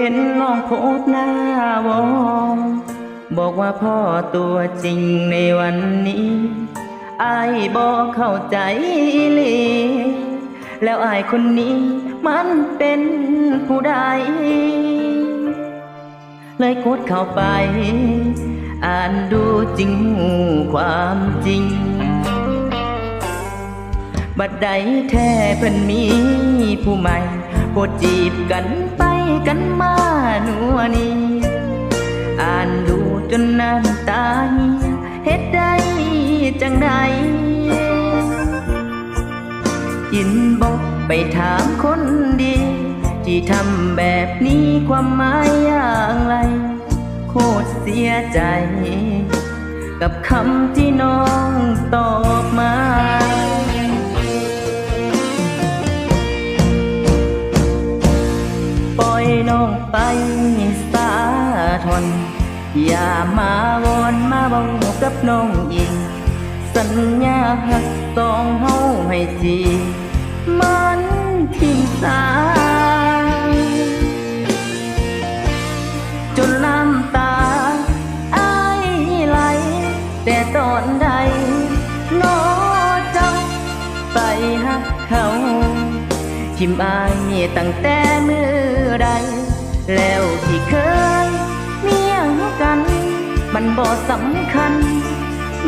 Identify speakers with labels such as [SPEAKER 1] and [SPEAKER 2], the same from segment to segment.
[SPEAKER 1] เห็นน้องโพสหน้าวอบอกว่าพ่อตัวจริงในวันนี้อายบอกเข้าใจอีหลีแล้วอายคนนี้มันเป็นผู้ใดเลยกดเข้าไป อ่านดูจริงหูความจริง บัดใดแท้เพิ่นมีผู้ใหม่ โปรดจีบกันไปกันมาหนัวนี้ อ่านดูจนน้ำตาเหี่ยเฮ็ดได้จังใดยินบอกไปถามคนดี ที่ทำแบบนี้ความหมายอย่างไร โคตรเสียใจ กับคำที่น้องตอบมา ไปสาทน อย่ามาวอนมาเบากับน้องอีก สัญญาหักสองเฮาให้จีมันทิมสาจนน้ำตาอายไหล แต่ตอนใดน้อจ้าไปหักเขาทิมอายตั้งแต่เมื่อใด แล้วที่เคยเมียกัน มันบ่สำคัญ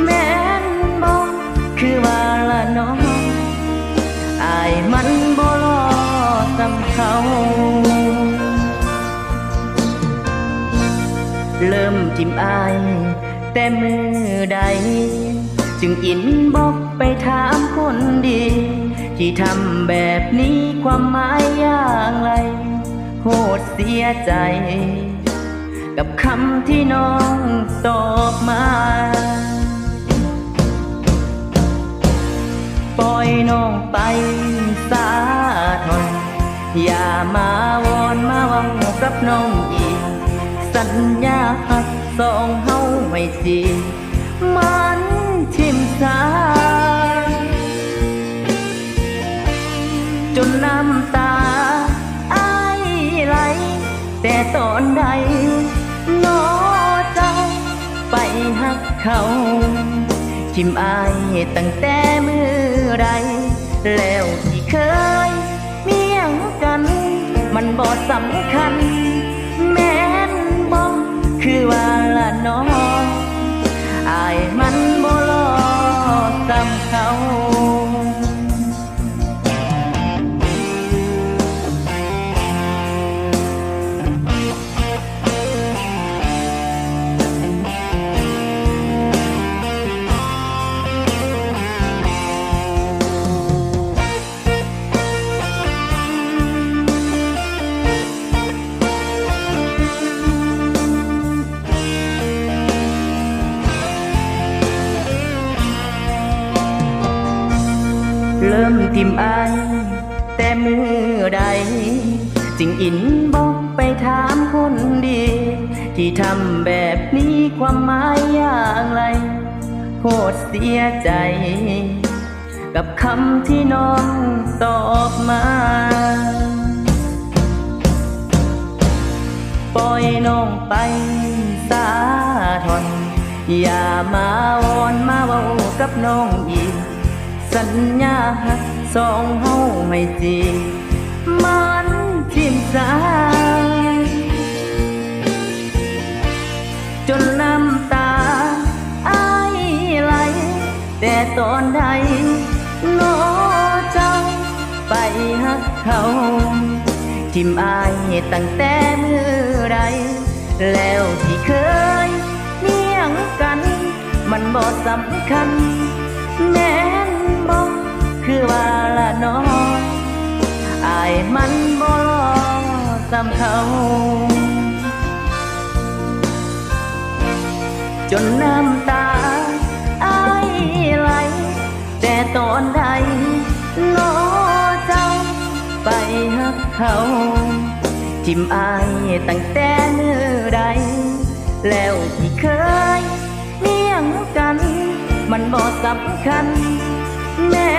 [SPEAKER 1] แม่นบ่คือว่าละน้องอายมันบ่รอสำเขาเริ่มทิมอายแต่มือใด จึงอินบอกไปถามคนดี ที่ทำแบบนี้ความหมายอย่างไร โหดเสียใจ กับคำที่น้องตอบมา ปล่อยน้องไปสาทนอย่ามาวอนมาหวังกับน้องอีก สัญญาหักสองเฮาไม่จีมันทิมสา ใดน้อเจ้า ไปหักเขา ทิมอายตั้งแต่เมื่อใดแล้วที่เคยเมียงกัน มันบ่สำคัญ แม่นบ่คือว่าละน้องอายมันบ่รอสำเขา เริ่มทิมอายแต่มือใด จึงอินบอกไปถามคนดี ที่ทำแบบนี้ความหมายอย่างไรโคตรเสียใจ กับคำที่น้องตอบมา ปล่อยน้องไปสาทนอย่ามาวอนมาเว้ากับน้องอีก สัญญาหักสองเฮาไม่จีมันทิมสายจนน้ำตาอายไหล แต่ตอนใดน้อเจ้าไปหักเขาทิมอายตั้งแต่เมื่อใด แล้วที่เคยเมียงกัน มันบ่สำคัญแม่ จนน้ำตาอายไหล แต่ตอนใดน้อเจ้า ไปหักเขาทิมอายตั้งแต่เมื่อใด แล้วที่เคยเมียงกัน มันบ่สำคัญแม่